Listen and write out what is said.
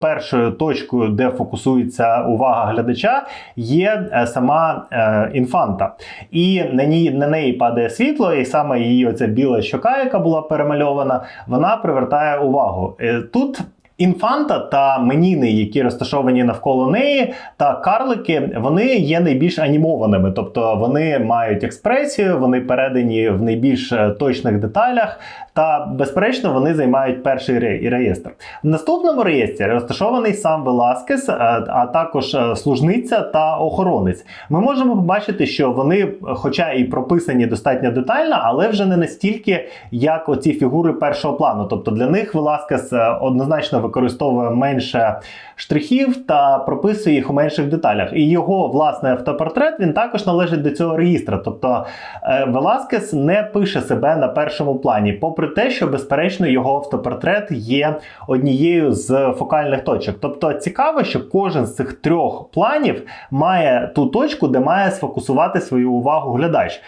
першою точкою, де фокусується увага глядача, є е, сама е, інфанта. І на ній на неї падає світло, і саме її оця біла щока, яка була перемальована, вона привертає увагу. Е, Тут Інфанта та меніни, які розташовані навколо неї, та карлики, вони є найбільш анімованими, тобто вони мають експресію, вони передані в найбільш е, точних деталях, та безперечно вони займають перший реєстр. В наступному реєстрі розташований сам Веласкес, е, а також е, служниця та охоронець. Ми можемо побачити, що вони, хоча і прописані достатньо детально, але вже не настільки, як оці фігури першого плану. Тобто для них Веласкес однозначно використовує менше штрихів та прописує їх у менших деталях. І його власний автопортрет він також належить до цього реєстра. Тобто е, Веласкес не пише себе на першому плані, попри те, що безперечно його автопортрет є однією з фокальних точок. Тобто цікаво, що кожен з цих трьох планів має ту точку, де має сфокусувати свою увагу глядач.